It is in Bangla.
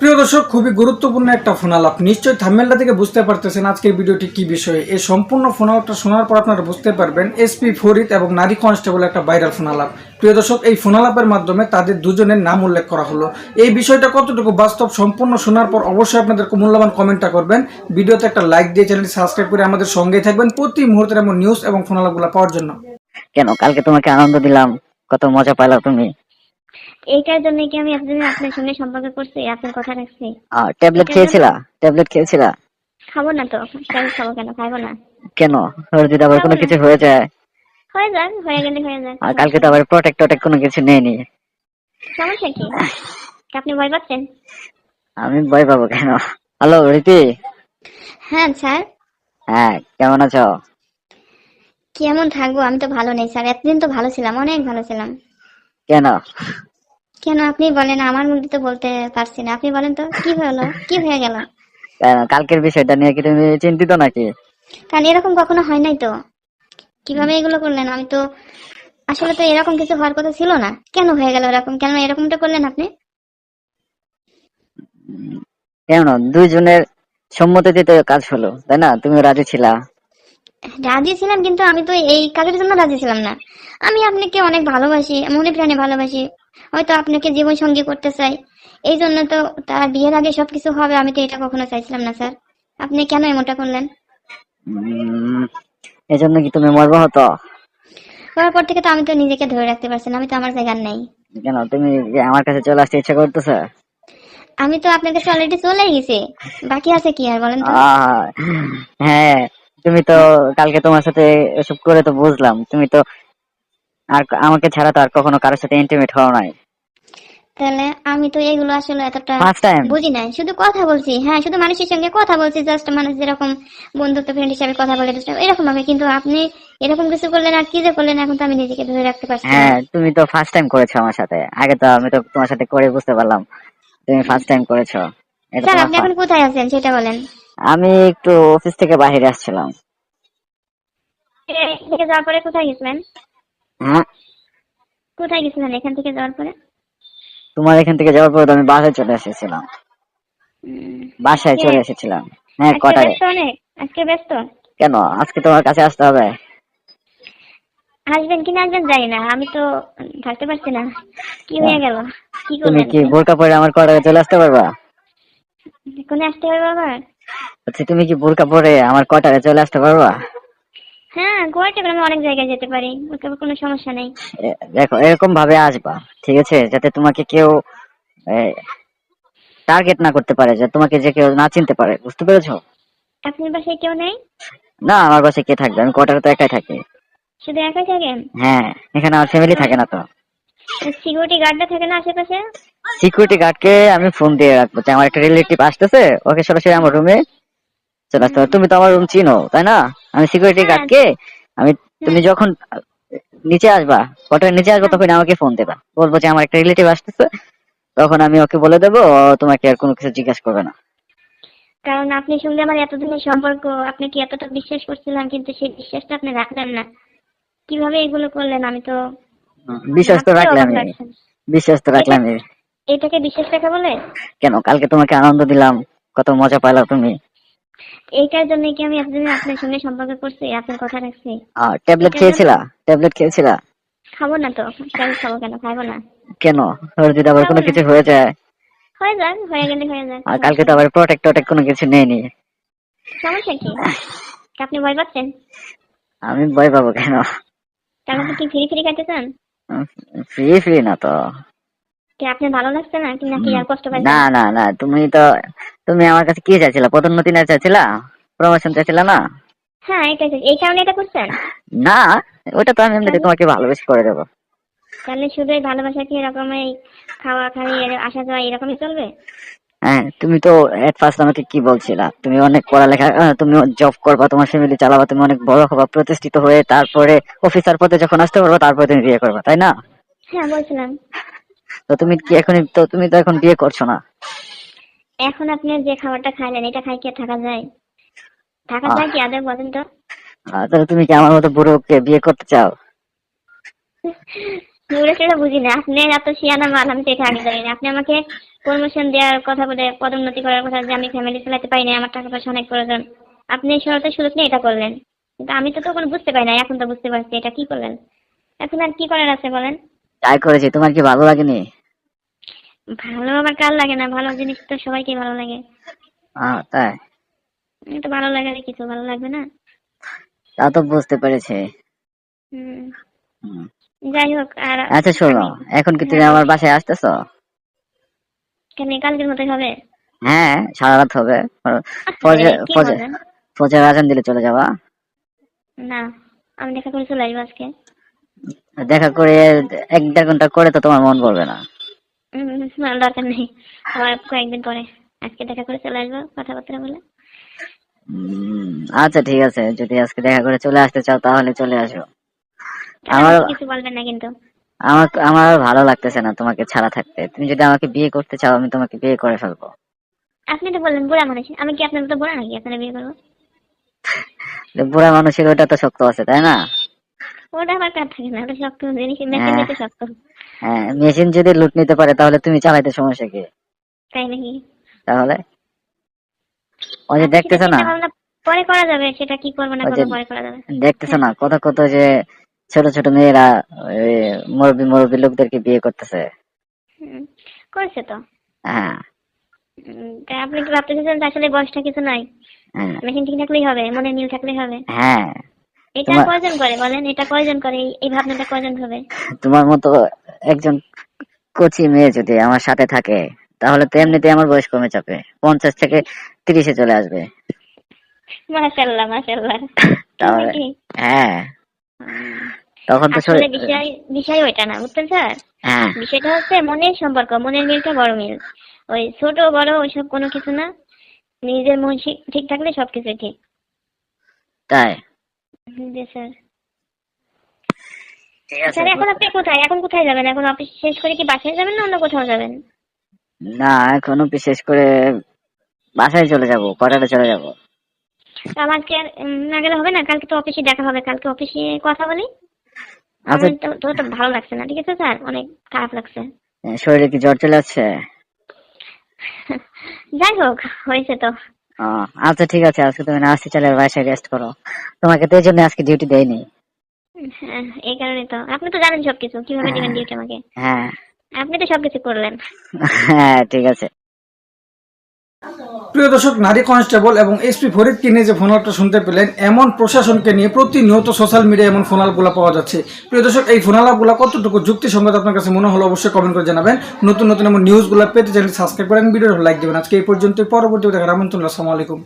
প্রিয় দর্শক, খুবই গুরুত্বপূর্ণ একটা ফোন আলাপ। নিশ্চয়ই থাম্বেলটা থেকে বুঝতে পারতেছেন আজকের ভিডিওটি কি বিষয়ে। এই সম্পূর্ণ ফোন আলাপটা শোনার পর আপনারা বুঝতে পারবেন এসপি ফরিদ এবং নারী কনস্টেবল একটা ভাইরাল ফোন আলাপ। প্রিয় দর্শক, এই ফোন আলাপের মাধ্যমে তাদের দুজনের নাম উল্লেখ করা হলো। এই বিষয়টা কতটুকু বাস্তব সম্পূর্ণ শোনার পর অবশ্যই আপনাদের মূল্যবান কমেন্টটা করবেন। ভিডিওতে একটা লাইক দিয়ে চ্যানেলটি সাবস্ক্রাইব করে আমাদের সঙ্গেই থাকবেন প্রতি মুহূর্তের এমন নিউজ এবং ফোন আলাপগুলো পাওয়ার জন্য। কেন? কালকে তোমাকে আনন্দ দিলাম। কত মজা পাইলা তুমি। এইটার জন্য কি আমি এতদিন আপনার সঙ্গে সম্পর্ক করছি আপনার কথা রাখছি? ট্যাবলেট খেয়েছিলা? ট্যাবলেট খেয়েছিলা? খাব না তো কেন খাব কেন? খাব না। কেন? ওর যদি আবার কোনো কিছু হয়ে যায়? হয়ে যাক হয়ে গেলে হয়ে যাক। আর কালকে তো আবার প্রোটেক্ট টোটেক্ট কোনো কিছু নেয়নি। সমস্যা কি? আপনি ভয় পাচ্ছেন? আমি ভয় পাবো কেন? হ্যালো রীতি? হ্যাঁ স্যার। হ্যাঁ কেমন আছো? কেমন থাকব? আমি তো ভালো নেই স্যার। এতদিন তো ভালো ছিলাম অনেক ভালো ছিলাম। কেন? কেন আপনি বলেন আমার মধ্যে তো বলতে পারছি না। আপনি বলেন তো কি হলো? কি হয়ে গেল? কালকের বিষয়টা নিয়ে কি তুমি চিন্তিত নাকি? কারণ এরকম কখনো হয় নাই তো? কীভাবে এগুলো করলেন? আমি তো আসলে তো এরকম কিছু হওয়ার কথা ছিল না। কেন হয়ে গেল এরকম? কেন এরকমটা করলেন আপনি? কেন? দুইজনের সম্মতিতে তো কাজ হলো তাই না? তুমি রাজি ছিলা? রাজি ছিলাম কিন্তু আমি তো এই কাজের জন্য রাজি ছিলাম না। আমি আপনাকে অনেক ভালোবাসি মনে প্রাণে ভালোবাসি। হয়তো আপনাকে জীবন সঙ্গী করতে চাই। এই জন্য তো তার বিয়ের আগে সবকিছু হবে আমি তো এটা কখনো চাইছিলাম না স্যার। আপনি কেন এমনটা করলেন? এজন্য কি তুমি মরবো হতো? করার পর থেকে তো আমি তো নিজেকে ধরে রাখতে পারছি না আমি তো আমার জায়গার নেই। কেন? তুমি আমার কাছে চলে আসতে ইচ্ছা করতেছে? আমি তো আপনার কাছে অলরেডি চলে গেছি। বাকি আছে কি আর বলেন তো? হ্যাঁ তুমি তো কালকে তোমার সাথে এসব করে তো বুঝলাম। তুমি তো আর আমাকে ছাড়া তো আর কখনো কারোর সাথে ইন্টিমেট হওয়া নাই। তাহলে আমি তো এগুলো আসলে এতটা বুঝি নাই। শুধু কথা বলছি। হ্যাঁ শুধু মানুষের সঙ্গে কথা বলছি জাস্ট মানুষ যেরকম বন্ধুত্ব ফ্রেন্ড হিসাবে কথা বলে এরকম ভাবে। কিন্তু আপনি এরকম কিছু করলেন আর কি যে করলেন এখন তো আমি নিজেকে ধরে রাখতে পারছি না। হ্যাঁ তুমি তো ফার্স্ট টাইম করেছ আমার সাথে। আগে তো আমি তো তোমার সাথে করে বুঝতে পারলাম। তুমি ফার্স্ট টাইম করেছ। স্যার আপনি এখন কোথায় আছেন? সেটা বলেন। আমি একটু অফিস থেকে বাইরে আসছিলাম। এখান থেকে যাওয়ার পরে কোথায় গেছিলেন? কোথায় গেছিলেন? এখান থেকে যাওয়ার পরে? তোমার এখান থেকে যাওয়ার পরে আমি বাসায় চলে এসেছিলাম। বাসায় চলে এসেছিলাম। হ্যাঁ কটারে আজকে ব্যস্ত? কেন? আজকে তোমার কাছে আসতে হবে। আসবেন কিনা আসবেন জানি না। আমি তো থাকতে পারছি না। কি হয়ে গেল? কি তুমি কি বোরকা পরে আমার কটারে চলে আসতে পারবা? কোনে আসতে আবার আচ্ছা তুমি কি বোরকা পরে আমার কটারে চলে আসতে পারবা? হ্যাঁ গোয়াতে আমি অনেক জায়গায় যেতে পারি ওকে কোনো সমস্যা নেই। দেখো এরকম ভাবে আসবা ঠিক আছে? যাতে তোমাকে কেউ টার্গেট না করতে পারে যে তোমাকে যে কেউ না চিনতে পারে বুঝতে পেরেছ? আপনার বাসায় কেউ নেই? না আমার বাসায় কে থাকবে? আমি কটারে তো একাই থাকি। শুধু একাই থাকেন? হ্যাঁ এখানে আমার ফ্যামিলি থাকে না তো। সিকিউরিটি গার্ডটা থাকে না আশেপাশে? সিকিউরিটি গার্ডকে আমি ফোন দিয়ে রাখব যে আমার একটা রিলেটিভ আসতেছে ওকে সরাসরি আমার রুমে চলে আসতে হবে। তুমি তো আমার রুম চিনো তাই না? আমি সিকিউরিটি হ্যাঁ। গার্ডকে আমি তুমি যখন নিচে আসবা কটার নিচে আসবা তখন আমাকে ফোন দেবা। বলব যে আমার একটা রিলেটিভ আসতেছে তখন আমি ওকে বলে দেবো তোমাকে আর কোনো কিছু জিজ্ঞাসা করবে না। কারণ আপনি সঙ্গে আমার এতদিনের সম্পর্ক আপনাকে এতটা বিশ্বাস করছিলাম কিন্তু সেই বিশ্বাসটা আপনি রাখলেন না। কীভাবে এগুলো করলেন আমি তো বিশ্বাস তো রাখলাম বিশ্বাস তো রাখলাম এটাকে বিশ্বাস রাখা বলে? কেন? কালকে তোমাকে আনন্দ দিলাম কত মজা পাইলা তুমি। এইটার জন্য কি আমি এতদিন আপনার সঙ্গে সম্পর্ক করছি আপনার কথা রাখছি? ট্যাবলেট খেয়েছিলা? ট্যাবলেট খেয়েছিলা? খাব না তো কেন খাব কেন? খাব না। কেন? ওর যদি আবার কোনো কিছু হয়ে যায়। হয়ে যাক হয়ে গেলে হয়ে যাক। আর কালকে তো আবার প্রোটেক্ট টোটেক্ট কোনো কিছু নেয়নি। সমস্যা কি? আপনি ভয় পাচ্ছেন? আমি ভয় পাবো কেন? আপনি কি ফ্রি ফ্রি খাইতে চান? ফ্রি ফ্রি না তো। কি আপনার ভালো লাগছে না? কি নাকি আর কষ্ট পাইছেন? না না না তুমি তো তুমি আমার কাছে কি চাইছিলা? পদোন্নতি না চাইছিলা? প্রমোশন চাইছিলা না? হ্যাঁ এটা এই কারণে এটা করছেন? না ওটা তো আমি এমনিতে তোমাকে ভালোবেসে করে দেবো। তাহলে শুধু এই ভালোবাসা কি খাওয়া খাওয়ি আসা যাওয়া এরকমই চলবে? হ্যাঁ তুমি তো এট ফার্স্ট আমাকে কি বলছিলা? তুমি অনেক পড়ালেখা তুমি জব করবা তোমার ফ্যামিলি চালাবা তুমি অনেক বড় হবা প্রতিষ্ঠিত হয়ে তারপরে অফিসার পদে যখন আসতে পারবা তারপরে তুমি বিয়ে করবা তাই না? হ্যাঁ বলছিলাম। তো তুমি কি এখন তো তুমি তো এখন বিয়ে করছ না? এখন আপনি যে খাবারটা খাইলেন এটা খাই কি থাকা যায়? থাকা যায় কি আদৌ বলেন তো? তাহলে তুমি কি আমার মতো বুড়োকে বিয়ে করতে চাও? এগুলো সেটা বুঝি না। আপনি এত শিয়ানা মাল আমি সেটা আগে জানি না। আপনি আমাকে প্রমোশন দেওয়ার কথা বলে পদোন্নতি করার কথা যে আমি ফ্যামিলি চালাতে পারি না আমার টাকা পয়সা অনেক প্রয়োজন। আপনি শরতের সুযোগ নিয়ে এটা করলেন। কিন্তু আমি তো তখন বুঝতে পারি না এখন তো বুঝতে পারছি এটা কি করলেন। এখন আর কি করার আছে বলেন? তাই করেছি তোমার কি ভালো লাগেনি? ভালো আবার কার লাগে না? ভালো জিনিস তো সবাইকে ভালো লাগে। আহ, তাই? তো ভালো লাগে কিছু ভালো লাগবে না? তা তো বুঝতে পেরেছি। যাই হোক আর আচ্ছা শোনো এখন কি তুমি আমার বাসায় আসতেছো? কেন কালকের মতোই হবে? হ্যাঁ সারা রাত হবে? ফজর আজান দিলে চলে যাবা। না আমি দেখা করে চলে আসব আজকে। দেখা করে এক দেড় ঘণ্টা করে তো তোমার মন করবে না। না, দরকার নেই। আবার কয়েকদিন পরে আজকে দেখা করে চলে আসব কথাবার্তা বলে। আচ্ছা ঠিক আছে। যদি আজকে দেখা করে চলে আসতে চাও তাহলে চলে আসো। আমার কিছু বলবেন না কিন্তু। আমার আমার ভালো লাগতেছে না তোমাকে ছাড়া থাকতে। তুমি যদি আমাকে বিয়ে করতে চাও আমি তোমাকে বিয়ে করে ফেলব। আপনি তো বললেন বুড়া মানুষ। আমি কি আপনার মতো বুড়া নাকি? আপনার বিয়ে করব? বুড়া মানুষের ওটা তো শক্ত আছে তাই না? ওটা আমার কাজ থাকে না ওটা শক্ত জিনিস মেশিন হ্যাঁ। শক্ত। হ্যাঁ মেশিন যদি লুট নিতে পারে তাহলে তুমি চালাইতে সমস্যা কি? তাই নাকি? তাহলে? ওই যে দেখতেছো না? পরে করা যাবে? সেটা কি করব না পরে করা যাবে? দেখতেছো না কত কত যে ছোট ছোট মেয়েরা মুরব্বী মুরব্বী লোকদেরকে বিয়ে করতেছে। করছে তো। হ্যাঁ। আপনি কি ভাবতেছেন আসলে বয়সটা কিছু নাই? হ্যাঁ। মেশিন ঠিক থাকলেই হবে মনে মিল থাকলেই হবে? হ্যাঁ। এটা কয়জন করে বলেন? এটা কয়জন করে? এই- ভাবনাটা কয়জন হবে তোমার মতো একজন কচি মেয়ে যদি আমার সাথে থাকে তাহলে তো এমনিতে আমার বয়স কমে যাবে। পঞ্চাশ থেকে তিরিশে চলে আসবে। মাশাল্লাহ মাশাল্লাহ। তাহলে হ্যাঁ। তখন তো বিষয় বিষয় ওইটা না বুঝছেন স্যার হ্যাঁ। বিষয়টা হচ্ছে মনের সম্পর্ক মনের মিলটা বড় মিল। ওই ছোট বড় ওইসব কোনো কিছু না। নিজের মন ঠিক- থাকলে সবকিছু ঠিক। তাই? জি স্যার। ঠিক আছে স্যার এখন আপনি কোথায়? এখন কোথায় যাবেন? এখন অফিস শেষ করে কি বাসায় যাবেন না অন্য কোথাও যাবেন? না এখনও বিশেষ করে বাসায় চলে যাব কোয়ার্টারে চলে যাব। আমাকে না গেলে হবে না? কালকে তো অফিসে দেখা হবে। কালকে অফিসে কথা বলি। আচ্ছা। আমার তো তো- তো ভালো লাগছে না ঠিক আছে স্যার? অনেক খারাপ লাগছে। শরীরে কি জ্বর চলে আসছে? যাই হোক হয়েছে তো। আচ্ছা ঠিক আছে আজকে তুমি নার্সি চলে বাসায় রেস্ট করো। তোমাকে তো এই জন্য আজকে ডিউটি দেয়নি। হ্যাঁ, এই কারণে তো। আপনি তো জানেন সবকিছু কীভাবে দিবেন ডিউটি আমাকে। হ্যাঁ। আপনি তো সবকিছু করলেন। হ্যাঁ ঠিক আছে। প্রিয় দর্শক, নারী কনস্টেবল এবং এসপি ফরিদকে নিয়ে যে ফোনালটা শুনতে পেলেন, এমন প্রশাসনকে নিয়ে প্রতিনিয়ত সোশ্যাল মিডিয়া এমন ফোনালগুলো পাওয়া যাচ্ছে। প্রিয় দর্শক, এই ফোনালগুলো কতটুকু যুক্তি সম্মত আপনার কাছে মনে হলো অবশ্যই কমেন্ট করে জানাবেন। নতুন নতুন এমন নিউজগুলো পেতে চ্যানেল সাবস্ক্রাইব করেন ভিডিও লাইক দেবেন। আজকে এই পর্যন্ত পরবর্তী দেখার আমন্ত্রণ, আসসালামু আলাইকুম।